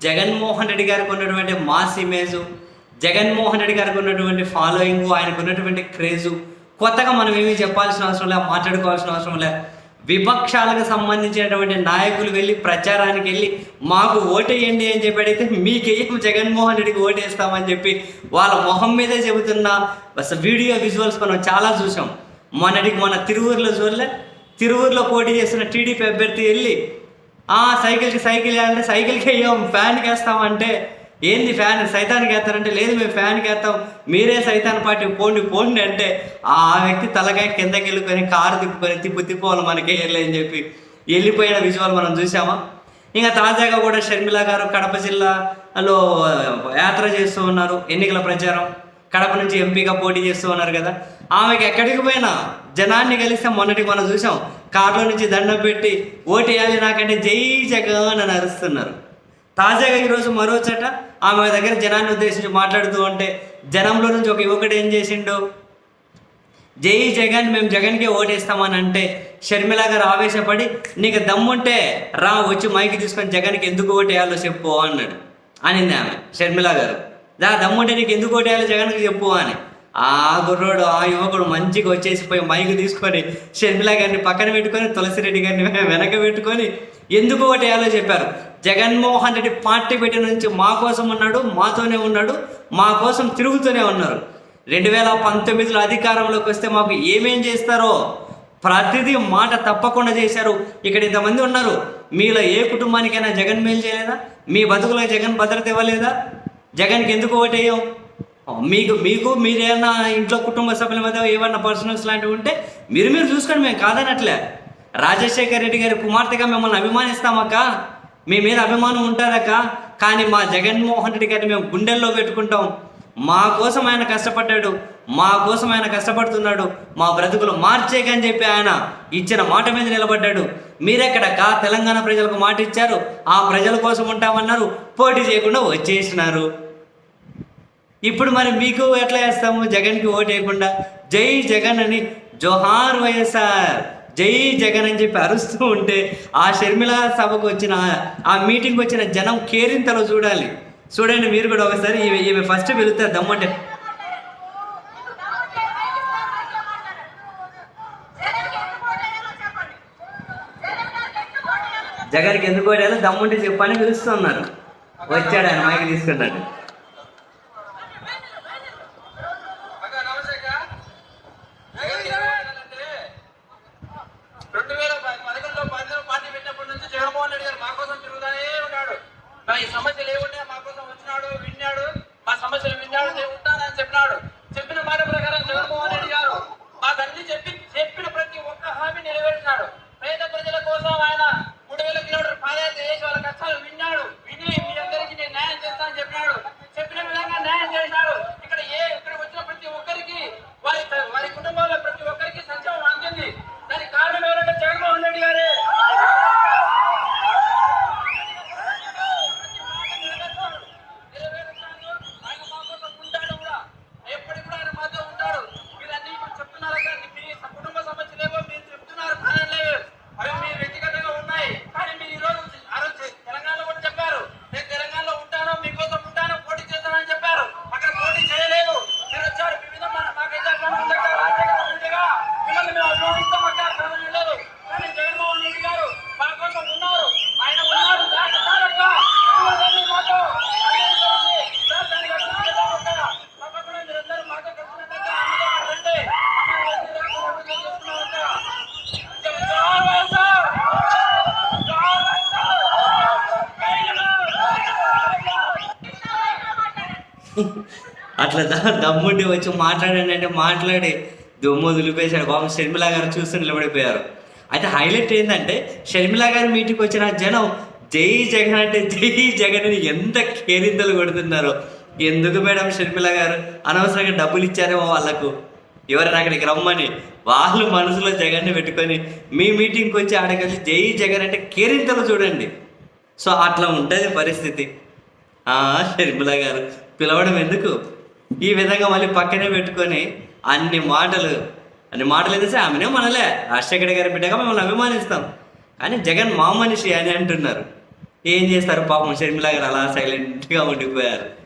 జగన్మోహన్ రెడ్డి గారికి ఉన్నటువంటి mass image Jaganmohan Reddy గారికి ఉన్నటువంటి ఫాలోయింగ్ ఆయనకు ఉన్నటువంటి క్రేజు. కొత్తగా మనం ఏమీ చెప్పాల్సిన అవసరం లే మాట్లాడుకోవాల్సిన అవసరం లే. విపక్షాలకు సంబంధించినటువంటి నాయకులు వెళ్ళి ప్రచారానికి వెళ్ళి మాకు ఓటేయండి అని చెప్పి అడిగితే మీకేం జగన్మోహన్ రెడ్డికి ఓటేస్తామని చెప్పి వాళ్ళ మొహం మీదే చెబుతున్న అసలు వీడియో విజువల్స్ మనం చాలా చూసాం. మొన్నటికి మన తిరువూరులో చూడలే తిరువూరులో పోటీ చేస్తున్న టీడీపీ అభ్యర్థి వెళ్ళి సైకిల్కి సైకిల్ వేయాలంటే సైకిల్కి వేయం. ఫ్యాన్కి వేస్తామంటే ఏంది ఫ్యాన్? సైతానికి వేస్తారంటే లేదు మేము ఫ్యాన్కి వేస్తాం మీరే సైతాన్ పార్టీ పోండి పోండి అంటే ఆ వ్యక్తి తలకాయ కిందకి వెళ్ళుకొని కారు తిప్పుకొని తిప్పు తిప్పుకోవాలి మనకి వెళ్ళి అని చెప్పి వెళ్ళిపోయిన విజువల్ మనం చూసామా ఇంకా తాజాగా కూడా షర్మిల గారు కడప జిల్లాలో యాత్ర చేస్తూ ఉన్నారు. ఎన్నికల ప్రచారం. కడప నుంచి ఎంపీగా పోటీ చేస్తూ ఉన్నారు కదా. ఆమెకి ఎక్కడికి పోయినా జనాన్ని కలిస్తే మొన్నటికి మనం చూసాం. కార్లో నుంచి దండం పెట్టి ఓటు వేయాలి నాకంటే జై జగన్ అని అరుస్తున్నారు. తాజాగా ఈరోజు మరో చట ఆమె దగ్గర జనాన్ని ఉద్దేశించి మాట్లాడుతూ ఉంటే జనంలో నుంచి ఒక యువకుడు ఏం చేసిండు? జై జగన్ మేము జగన్కే ఓటేస్తామని అంటే షర్మిల గారు ఆవేశపడి నీకు దమ్ముంటే రా వచ్చి మైకి తీసుకొని జగన్కి ఎందుకు ఓటేయాలో చెప్పు అన్నాడు. అనింది ఆమె షర్మిల గారు. దా దమ్ముంటే నీకు ఎందుకు ఓటేయాలో జగన్కి చెప్పు అని. ఆ గుర్రోడు ఆ యువకుడు మంచిగా వచ్చేసి పోయి మైకు తీసుకొని షర్మిల గారిని పక్కన పెట్టుకొని తులసిరెడ్డి గారిని వెనక పెట్టుకొని ఎందుకు ఓటేయాలో చెప్పారు. జగన్మోహన్ రెడ్డి పార్టీ పెట్టిన నుంచి మా కోసం ఉన్నాడు మాతోనే ఉన్నాడు మా కోసం తిరుగుతూనే ఉన్నారు. రెండు వేల పంతొమ్మిదిలో అధికారంలోకి వస్తే మాకు ఏమేం చేస్తారో ప్రతిదీ మాట తప్పకుండా చేశారు. ఇక్కడ ఇంతమంది ఉన్నారు. మీలో ఏ కుటుంబానికైనా జగన్ మేలు చేయలేదా? మీ బతుకులో జగన్ భద్రత ఇవ్వలేదా? జగన్కి ఎందుకు ఓటేయం మీకు మీకు మీరేమన్నా ఇంట్లో కుటుంబ సభ్యుల మధ్య ఏమన్నా పర్సనల్స్ లాంటివి ఉంటే మీరు మీరు చూసుకోండి మేము కాదనట్లే. రాజశేఖర్ రెడ్డి గారి కుమార్తెగా మిమ్మల్ని అభిమానిస్తామక్క మీ మీద అభిమానం ఉంటారక్క కానీ మా జగన్మోహన్ రెడ్డి గారిని మేము గుండెల్లో పెట్టుకుంటాం. మా కోసం ఆయన కష్టపడ్డాడు. మా కోసం ఆయన కష్టపడుతున్నాడు. మా బ్రతుకులు మార్చేకని చెప్పి ఆయన ఇచ్చిన మాట మీద నిలబడ్డాడు. మీరెక్కడక్క తెలంగాణ ప్రజలకు మాట ఇచ్చారు. ఆ ప్రజల కోసం ఉంటామన్నారు. పోటీ చేయకుండా వచ్చేసినారు. ఇప్పుడు మరి మీకు ఎట్లా వేస్తాము జగన్కి ఓటు వేయకుండా జై జగన్ అని జోహార్ వైఎస్ఆర్ జై జగన్ అని చెప్పి అరుస్తూ ఉంటే ఆ షర్మిల సభకు వచ్చిన ఆ మీటింగ్కి వచ్చిన జనం కేరింతలో చూడాలి. చూడండి మీరు కూడా ఒకసారి ఈమె ఈమె ఫస్ట్ వెళుతారు దమ్మంటే. జగన్కి ఎందుకు ఓటేయాలో దమ్ముంటే చెప్పని పిలుస్తున్నారు వచ్చాడు ఆయన మైకి తీసుకున్నాడు అక్క నమస్తే అక్క. జగన్ ఏమన్నాడంటే, రెండు వేల ప- పదకొండులో పదిలో పార్టీ పెట్టినప్పటి నుంచి జగన్మోహన్ రెడ్డి గారు మా కోసం తిరుగుతానే ఉన్నాడు మా ఈ సమస్యలు ఏముంటే మా కోసం వచ్చినాడు విన్నాడు. మా సమస్యలు విన్నాడు నేను ఉంటానని చెప్పినాడు. చెప్పిన మాట ప్రకారం జగన్మోహన్ రెడ్డి గారు మాకు అన్ని చెప్పి చెప్పిన ప్రతి ఒక్క హామీ నెరవేర్చినాడు పేద ప్రజల కోసం ఆయన మూడు వేల కిలోమీటర్ పాదయాత్ర చేసి వాళ్ళ కష్టాలు విన్నాడు విని మీ అందరికీ నేను న్యాయం చేస్తానని చెప్పినాడు చెప్పిన విధంగా న్యాయం చేసినాడు ఇక్కడ ఏ ఇక్కడ వచ్చిన ప్రతి ఒక్కరికి వారి వారి కుటుంబాల్లో ప్రతి ఒక్కరికి సంక్షేమం అందింది దానికి కారణం ఎవరంటే జగన్మోహన్ రెడ్డి గారే నెరవేరుస్తాడు. ఆయన మా కోసం ఉంటాడు కూడా. ఎప్పటికి కూడా ఆయన మాతో ఉంటాడు. మీరన్నీ ఇప్పుడు చెప్తున్నారు కదా, మీ కుటుంబ సమస్యలేవో మీరు చెప్తున్నారు కారణాలేవో. అవి మీ వ్యక్తిగతంగా ఉన్నాయి. కానీ మీరు ఈ రోజు ఆ రోజు తెలంగాణలో కూడా చెప్పారు. నేను తెలంగాణలో ఉంటాను, మీకోసం ఉంటాను, పోటీ చేస్తానని చెప్పారు. అక్కడ పోటీ చేయలేదు. మీరు వచ్చారు. మీ మీద మన- మాకైతే అభిమానం ఉంది అక్క. రాజశేఖర రెడ్డిగా మిమ్మల్ని మేము అభిమానిస్తాం అక్క. కారణం లేదు. కానీ జగన్మోహన్ రెడ్డి గారు మా కోసం ఉన్నారు. ఆయన ఉన్నారు. లేకపోతే అక్క. మిమ్మల్ని మాతో అట్లా ద- దమ్ముండి వచ్చి మాట్లాడండి అంటే మాట్లాడి దుమ్ము వదిలిపేశాడు బాబు షర్మిల గారు చూస్తూ నిలబడిపోయారు. అయితే హైలైట్ ఏంటంటే షర్మిల గారి మీటింగ్కి వచ్చిన జనం జై జగన్ అంటే జై జగన్ అని ఎంత కేరింతలు కొడుతున్నారు. ఎందుకు మేడం షర్మిల గారు? అనవసరంగా డబ్బులు ఇచ్చారేమో వాళ్ళకు. ఎవరైనా అక్కడికి రమ్మని. వాళ్ళు మనసులో జగన్ని పెట్టుకొని మీ మీటింగ్కి వచ్చి ఆడకలిసి జై జగన్ అంటే కేరింతలు చూడండి. సో అట్లా ఉంటుంది పరిస్థితి. ఆ, షర్మిల గారు. పిలవడం ఎందుకు? ఈ విధంగా మళ్ళీ పక్కనే పెట్టుకొని అన్ని మాటలు అన్ని మాటలు అయితే ఆమెనే మనలే. రాజశేఖర గారి బిడ్డగా మిమ్మల్ని అభిమానిస్తాం. కానీ జగన్ మా మనిషి అని అంటున్నారు. ఏం చేస్తారు? పాపం షర్మిల గారు అలా సైలెంట్గా ఉండిపోయారు.